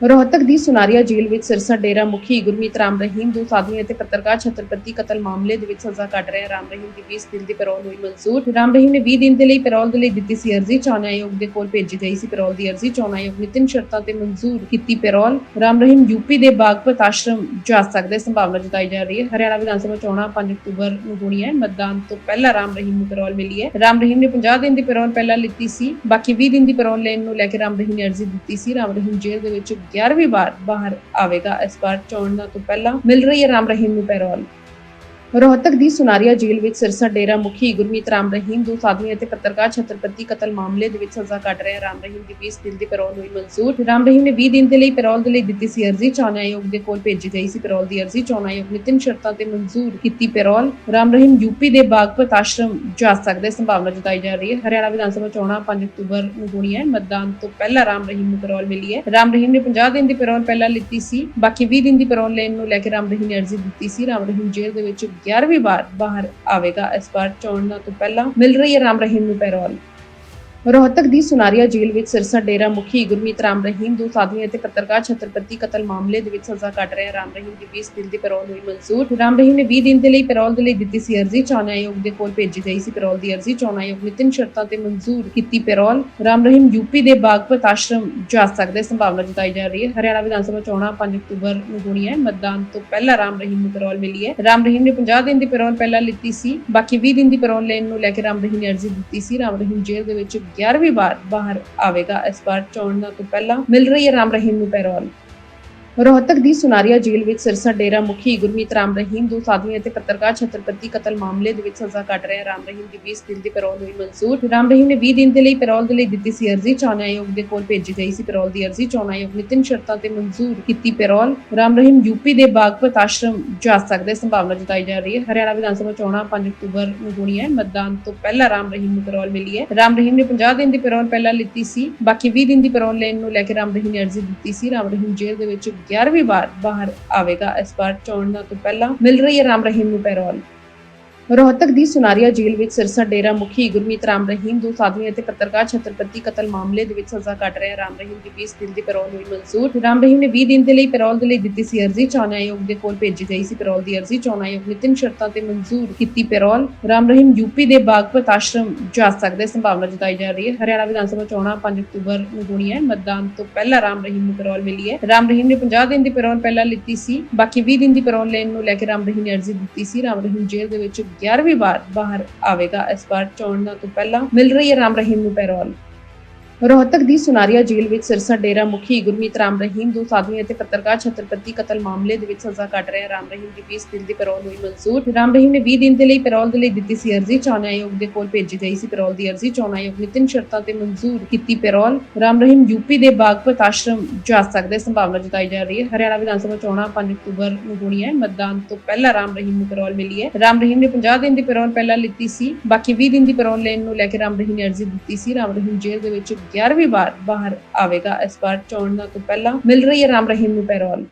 ਰੋਹਤਕ ਦੀ ਸੁਨਾਰੀਆ ਜੇਲ੍ਹ ਵਿੱਚ ਸਿਰਸਾ ਡੇਰਾ ਮੁਖੀ ਗੁਰਮੀਤ ਰਾਮ ਰਹੀਮ ਦੋ ਸਾਧਵੀਆਂ ਅਤੇ ਪੱਤਰਕਾਰ ਛਤਰਪਤੀ ਕਤਲ ਮਾਮਲੇ ਦੇ ਵਿੱਚ ਸਜ਼ਾ ਕੱਟ ਰਹੇ ਰਾਮ ਰਹੀਮ ਦੀ 20 ਦਿਨ ਦੀ ਪੈਰੋਲ ਹੋਈ ਮਨਜ਼ੂਰ। ਰਾਮ ਰਹੀਮ ਨੇ 20 ਦਿਨ ਦੇ ਲਈ ਪੈਰੋਲ ਦੇ ਲਈ ਦਿੱਤੀ ਸੀ ਅਰਜ਼ੀ। ਚੋਣ ਆਯੋਗ ਦੇ ਕੋਲ ਭੇਜੀ ਗਈ ਸੀ ਪੈਰੋਲ ਦੀ ਅਰਜ਼ੀ। ਚੋਣ ਆਯੋਗ ਨੇ ਤਿੰਨ ਸ਼ਰਤਾਂ ਤੇ ਮਨਜ਼ੂਰ ਕੀਤੀ ਪੈਰੋਲ। ਰਾਮ ਰਹੀਮ ਯੂਪੀ ਦੇ ਬਾਗਪਤ ਆਸ਼ਰਮ ਜਾ ਸਕਦੇ ਸੰਭਾਵਨਾ ਜਤਾਈ ਜਾ ਰਹੀ ਹੈ। ਹਰਿਆਣਾ ਵਿਧਾਨ ਸਭਾ ਚੋਣਾਂ 5 ਅਕਤੂਬਰ ਨੂੰ ਹੋਣੀ ਹੈ। ਮਤਦਾਨ ਤੋਂ ਪਹਿਲਾਂ ਰਾਮ ਰਹੀਮ ਨੂੰ ਪੈਰੋਲ ਮਿਲੀ ਹੈ। ਰਾਮ ਰਹੀਮ ਨੇ 50 ਦਿਨ ਦੀ ਪੈਰੋਲ ਪਹਿਲਾਂ ਲਿੱਤੀ ਸੀ। ਬਾਕੀ 20 ਦਿਨ ਦੀ ਪੈਰੋਲ ਲੈਣ ਨੂੰ ਲੈ ਕੇ ਰਾਮ ਰਹੀਮ ਨੇ ਅਰਜ਼ੀ ਦਿੱਤੀ ਸੀ। ਰਾਮ ਰਹੀਮ ਜੇਲ੍ਹ ਦੇ ਵਿੱਚ 11ਵੀਂ ਵਾਰ ਬਾਹਰ ਆਵੇਗਾ। ਇਸ ਵਾਰ ਚੋਣਾਂ ਤੋਂ ਪਹਿਲਾਂ ਮਿਲ ਰਹੀ ਹੈ ਰਾਮ ਰਹੀਮ ਨੂੰ ਪੈਰੋਲ। ਰੋਹਤਕ ਦੀ ਸੁਨਾਰੀਆ ਜੇਲ੍ਹ ਵਿੱਚ ਸਿਰਸਾ ਡੇਰਾ ਮੁਖੀ ਗੁਰਮੀਤ ਰਾਮ ਰਹੀਮ ਦੋ ਸਾਧਵੀ ਅਤੇ ਪੱਤਰਕਾਰ ਛਤਰਪਤੀ ਕਤਲ ਮਾਮਲੇ ਦੇ ਵਿੱਚ ਸਜ਼ਾ ਕੱਟ ਰਹੇ ਰਾਮ ਰਹੀਮ ਦੀ 20 ਦਿਨ ਦੀ ਪੈਰੋਲ ਹੋਈ ਮਨਜ਼ੂਰ। ਰਾਮ ਰਹੀਮ ਨੇ 20 ਦਿਨ ਦੇ ਲਈ ਪੈਰੋਲ ਦੇ ਲਈ ਦਿੱਤੀ ਸੀ ਅਰਜ਼ੀ। ਚੋਣ ਆਯੋਗ ਦੇ ਕੋਲ ਭੇਜੀ ਗਈ ਸੀ ਪੈਰੋਲ ਦੀ ਅਰਜ਼ੀ। ਚੋਣ ਆਯੋਗ ਨੇ ਤਿੰਨ ਸ਼ਰਤਾਂ ਤੇ ਮਨਜ਼ੂਰ ਕੀਤੀ ਪੈਰੋਲ। ਰਾਮ ਰਹੀਮ ਯੂਪੀ ਦੇ ਬਾਗਪਤ ਆਸ਼ਰਮ ਜਾ ਸਕਦੇ ਸੰਭਾਵਨਾ ਜਤਾਈ ਜਾ ਰਹੀ ਹੈ। ਹਰਿਆਣਾ ਵਿਧਾਨ ਸਭਾ ਚੋਣਾਂ 5 ਅਕਤੂਬਰ ਨੂੰ ਹੋਣੀ ਹੈ। ਮਤਦਾਨ ਤੋਂ ਪਹਿਲਾਂ ਰਾਮ ਰਹੀਮ ਨੂੰ ਪੈਰੋਲ ਮਿਲੀ ਹੈ। ਰਾਮ ਰਹੀਮ ਨੇ 50 ਦਿਨ ਦੀ ਪੈਰੋਲ ਪਹਿਲਾਂ ਲਿੱਤੀ ਸੀ। ਬਾਕੀ 20 ਦਿਨ ਦੀ ਪੈਰੋਲ ਲੈਣ ਨੂੰ ਲੈ ਕੇ ਰਾਮ ਰਹੀਮ ਨੇ ਅਰਜ਼ੀ ਦਿੱਤੀ ਸੀ। ਰਾਮ ਰਹੀਮ ਜੇਲ੍ਹ ਦੇ ਵਿੱਚ 11ਵੀਂ ਵਾਰ ਬਾਹਰ ਆਵੇਗਾ। ਇਸ ਵਾਰ ਚੋਣਾਂ ਤੋਂ ਪਹਿਲਾਂ ਮਿਲ ਰਹੀ ਹੈ ਰਾਮ ਰਹੀਮ ਨੂੰ ਪੈਰੋਲ। ਰੋਹਤਕ ਦੀ ਸੁਨਾਰੀਆ ਜੇਲ੍ਹ ਵਿੱਚ ਸਿਰਸਾ ਡੇਰਾ ਮੁਖੀ ਗੁਰਮੀਤ ਰਾਮ ਰਹੀਮ ਦੋ ਸਾਧਵੀਆਂ ਅਤੇ ਪੱਤਰਕਾਰ ਛਤਰਪਤੀ ਕਤਲ ਮਾਮਲੇ ਦੇ ਵਿੱਚ ਸਜ਼ਾ ਕੱਟ ਰਹੇ ਰਾਮ ਰਹੀਮ ਦੀ 20 ਦਿਨ ਦੀ ਪੈਰੋਲ ਹੋਈ ਮਨਜ਼ੂਰ। ਰਾਮ ਰਹੀਮ ਨੇ 20 ਦਿਨ ਦੇ ਲਈ ਪੈਰੋਲ ਦੇ ਲਈ ਦਿੱਤੀ ਸੀ ਅਰਜ਼ੀ। ਚੋਣ ਆਯੋਗ ਦੇ ਕੋਲ ਭੇਜੀ ਗਈ ਸੀ ਪੈਰੋਲ ਦੀ ਅਰਜ਼ੀ। ਚੋਣ ਆਯੋਗ ਨੇ ਤਿੰਨ ਸ਼ਰਤਾਂ ਤੇ ਮਨਜ਼ੂਰ ਕੀਤੀ ਪੈਰੋਲ। ਰਾਮ ਰਹੀਮ ਯੂਪੀ ਦੇ ਬਾਗਪਤ ਆਸ਼ਰਮ ਜਾ ਸਕਦੇ ਸੰਭਾਵਨਾ ਜਤਾਈ ਜਾ ਰਹੀ ਹੈ। ਹਰਿਆਣਾ ਵਿਧਾਨ ਸਭਾ ਚੋਣਾਂ 5 ਅਕਤੂਬਰ ਨੂੰ ਹੋਣੀ ਹੈ। ਮਤਦਾਨ ਤੋਂ ਪਹਿਲਾਂ ਰਾਮ ਰਹੀਮ ਨੂੰ ਪੈਰੋਲ ਮਿਲੀ ਹੈ। ਰਾਮ ਰਹੀਮ ਨੇ 50 ਦਿਨ ਦੀ ਪੈਰੋਲ ਪਹਿਲਾਂ ਲਿੱਤੀ ਸੀ। ਬਾਕੀ 20 ਦਿਨ ਦੀ ਪੈਰੋਲ ਲੈਣ ਨੂੰ ਲੈ ਕੇ ਰਾਮ ਰਹੀਮ ਨੇ ਅਰਜ਼ੀ ਦਿੱਤੀ ਸੀ। ਰਾਮ ਰਹੀਮ ਜੇਲ੍ਹ ਦੇ ਵਿੱਚ 11ਵੀਂ ਵਾਰ ਬਾਹਰ ਆਵੇਗਾ ਇਸ ਵਾਰ ਚੋਣਾਂ ਤੋਂ ਪਹਿਲਾਂ ਮਿਲ ਰਹੀ ਹੈ ਰਾਮ ਰਹੀਮ ਨੂੰ ਪੈਰੋਲ। ਰੋਹਤਕ ਦੀ ਸੁਨਾਰੀਆ ਜੇਲ੍ਹ ਵਿੱਚ ਸਿਰਸਾ ਡੇਰਾ ਮੁਖੀ ਗੁਰਮੀਤ ਰਾਮ ਰਹੀਮ ਦੋ ਸਾਧਵੀਆਂ ਅਤੇ ਪੱਤਰਕਾਰ ਛਤਰਪਤੀ ਕਤਲ ਮਾਮਲੇ ਦੇ ਵਿੱਚ ਸਜ਼ਾ ਕੱਟ ਰਹੇ। ਰਾਮ ਰਹੀਮ ਦੀ 20 ਦਿਨ ਦੀ ਪੈਰੋਲ ਹੋਈ ਮਨਜ਼ੂਰ। ਰਾਮ ਰਹੀਮ ਨੇ 20 ਦਿਨ ਦੇ ਲਈ ਪੈਰੋਲ ਦੇ ਲਈ ਦਿੱਤੀ ਸੀ ਅਰਜ਼ੀ। ਚੋਣ ਆਯੋਗ ਦੇ ਕੋਲ ਭੇਜੀ ਗਈ ਸੀ ਪੈਰੋਲ ਦੀ ਅਰਜ਼ੀ। ਚੋਣ ਆਯੋਗ ਨੇ ਤਿੰਨ ਸ਼ਰਤਾਂ ਤੇ ਮਨਜ਼ੂਰ ਕੀਤੀ ਪੈਰੋਲ ਰਾਮ ਰਹੀਮ ਯੂਪੀ ਦੇ ਬਾਗਪਤ ਆਸ਼ਰਮ ਜਾ ਸਕਦੇ ਸੰਭਾਵਨਾ ਜਤਾਈ ਜਾ ਰਹੀ ਹੈ। ਹਰਿਆਣਾ ਵਿਧਾਨ ਸਭਾ ਚੋਣਾਂ 5 ਅਕਤੂਬਰ ਨੂੰ ਹੋਣੀ ਹੈ। ਮਤਦਾਨ ਤੋਂ ਪਹਿਲਾਂ ਰਾਮ ਰਹੀਮ ਨੂੰ ਪੈਰੋਲ ਮਿਲੀ ਹੈ। ਰਾਮ ਰਹੀਮ ਨੇ 50 ਦਿਨ ਦੀ ਪੈਰੋਲ ਪਹਿਲਾਂ ਲਿੱਤੀ ਸੀ। ਬਾਕੀ 20 ਦਿਨ ਦੀ ਪੈਰੋਲ ਲੈਣ ਨੂੰ ਲੈ ਕੇ ਰਾਮ ਰਹੀਮ ਨੇ ਅਰਜ਼ੀ ਦਿੱਤੀ ਸੀ। ਰਾਮ ਰਹੀਮ ਜੇਲ੍ਹ ਦੇ ਵਿੱਚ 11ਵੀਂ ਵਾਰ ਬਾਹਰ ਆਵੇਗਾ। ਇਸ ਵਾਰ ਚੋਣਾਂ ਤੋਂ ਪਹਿਲਾਂ ਮਿਲ ਰਹੀ ਹੈ ਰਾਮ ਰਹੀਮ ਨੂੰ ਪੈਰੋਲ। ਰੋਹਤਕ ਦੀ ਸੁਨਾਰੀਆ ਜੇਲ੍ਹ ਵਿੱਚ ਸਿਰਸਾ ਡੇਰਾ ਮੁਖੀ ਗੁਰਮੀਤ ਰਾਮ ਰਹੀਮ ਦੋ ਸਾਧਵੀਆਂ ਅਤੇ ਪੱਤਰਕਾਰ ਛਤਰਪਤੀ ਕਤਲ ਮਾਮਲੇ ਦੇ ਵਿੱਚ ਸਜ਼ਾ ਕੱਟ ਰਹੇ ਰਾਮ ਰਹੀਮ ਦੀ 20 ਦਿਨ ਦੀ ਪੈਰੋਲ ਹੋਈ ਮਨਜ਼ੂਰ। ਰਾਮ ਰਹੀਮ ਨੇ 20 ਦਿਨ ਦੇ ਲਈ ਪੈਰੋਲ ਦੇ ਲਈ ਦਿੱਤੀ ਸੀ ਅਰਜ਼ੀ। ਚੋਣ ਆਯੋਗ ਦੇ ਕੋਲ ਭੇਜੀ ਗਈ ਸੀ ਪੈਰੋਲ ਦੀ ਅਰਜ਼ੀ। ਚੋਣ ਆਯੋਗ ਨੇ ਤਿੰਨ ਸ਼ਰਤਾਂ ਤੇ ਮਨਜ਼ੂਰ ਕੀਤੀ ਪੈਰੋਲ। ਰਾਮ ਰਹੀਮ ਯੂਪੀ ਦੇ ਬਾਗਪਤ ਆਸ਼ਰਮ ਜਾ ਸਕਦੇ ਸੰਭਾਵਨਾ ਜਤਾਈ ਜਾ ਰਹੀ ਹੈ। ਹਰਿਆਣਾ ਵਿਧਾਨ ਸਭਾ ਚੋਣਾਂ 5 ਅਕਤੂਬਰ ਨੂੰ ਹੋਣੀ ਹੈ। ਮਤਦਾਨ ਤੋਂ ਪਹਿਲਾਂ ਰਾਮ ਰਹੀਮ ਨੂੰ ਪੈਰੋਲ ਮਿਲੀ ਹੈ। ਰਾਮ ਰਹੀਮ ਨੇ 50 ਦਿਨ ਦੀ ਪੈਰੋਲ ਪਹਿਲਾਂ ਲਿੱਤੀ ਸੀ। ਬਾਕੀ 20 ਦਿਨ ਦੀ ਪੈਰੋਲ ਲੈਣ ਨੂੰ ਲੈ ਕੇ ਰਾਮ ਰਹੀਮ ਨੇ ਅਰਜ਼ੀ ਦਿੱਤੀ ਸੀ। ਰਾਮ ਰਹੀਮ ਜੇਲ੍ਹ ਦੇ ਵਿੱਚ 11ਵੀਂ ਵਾਰ ਬਾਹਰ ਆਵੇਗਾ। ਇਸ ਵਾਰ ਚੋਣਾਂ ਤੋਂ ਪਹਿਲਾਂ ਮਿਲ ਰਹੀ ਹੈ ਰਾਮ ਰਹੀਮ ਨੂੰ ਪੈਰੋਲ। ਰੋਹਤਕ ਦੀ ਸੁਨਾਰੀਆ ਜੇਲ੍ਹ ਵਿੱਚ ਸਿਰਸਾ ਡੇਰਾ ਮੁਖੀ ਗੁਰਮੀਤ ਰਾਮ ਰਹੀਮ ਦੋ ਸਾਧਵੀਆਂ ਅਤੇ ਪੱਤਰਕਾਰ ਛਤਰਪਤੀ ਕਤਲ ਮਾਮਲੇ ਦੇ ਵਿੱਚ ਸਜ਼ਾ ਕੱਟ ਰਹੇ ਰਾਮ ਰਹੀਮ ਦੀ 20 ਦਿਨ ਦੀ ਪੈਰੋਲ ਹੋਈ ਮਨਜ਼ੂਰ। ਰਾਮ ਰਹੀਮ ਨੇ 20 ਦਿਨ ਦੇ ਲਈ ਪੈਰੋਲ ਦੇ ਲਈ ਦਿੱਤੀ ਸੀ ਅਰਜ਼ੀ। ਚੋਣ ਆਯੋਗ ਦੇ ਕੋਲ ਭੇਜੀ ਗਈ ਸੀ ਪੈਰੋਲ ਦੀ ਅਰਜ਼ੀ। ਚੋਣ ਆਯੋਗ ਨੇ ਤਿੰਨ ਸ਼ਰਤਾਂ ਤੇ ਮਨਜ਼ੂਰ ਕੀਤੀ ਪੈਰੋਲ। ਰਾਮ ਰਹੀਮ ਯੂਪੀ ਦੇ ਬਾਗਪਤ ਆਸ਼ਰਮ ਜਾ ਸਕਦੇ ਸੰਭਾਵਨਾ ਜਤਾਈ ਜਾ ਰਹੀ ਹੈ। ਹਰਿਆਣਾ ਵਿਧਾਨ ਸਭਾ ਚੋਣਾਂ 5 ਅਕਤੂਬਰ ਨੂੰ ਹੋਣੀ ਹੈ ਮਤਦਾਨ ਤੋਂ ਪਹਿਲਾਂ ਰਾਮ ਰਹੀਮ ਨੂੰ ਪੈਰੋਲ ਮਿਲੀ ਹੈ। ਰਾਮ ਰਹੀਮ ਨੇ 50 ਦਿਨ ਦੀ ਪੈਰੋਲ ਪਹਿਲਾਂ ਲਿੱਤੀ ਸੀ। ਬਾਕੀ 20 ਦਿਨ ਦੀ ਪੈਰੋਲ ਲੈਣ ਨੂੰ ਲੈ ਕੇ ਰਾਮ ਰਹੀਮ ਨੇ ਅਰਜ਼ੀ ਦਿੱਤੀ ਸੀ। ਰਾਮ ਰਹੀਮ ਜੇਲ੍ਹ ਦੇ ਵਿੱਚ 11ਵੀਂ ਵਾਰ ਬਾਹਰ ਆਵੇਗਾ। ਇਸ ਵਾਰ ਚੋਣਾਂ ਤੋਂ ਪਹਿਲਾਂ ਮਿਲ ਰਹੀ ਹੈ ਰਾਮ ਰਹੀਮ ਨੂੰ ਪੈਰੋਲ।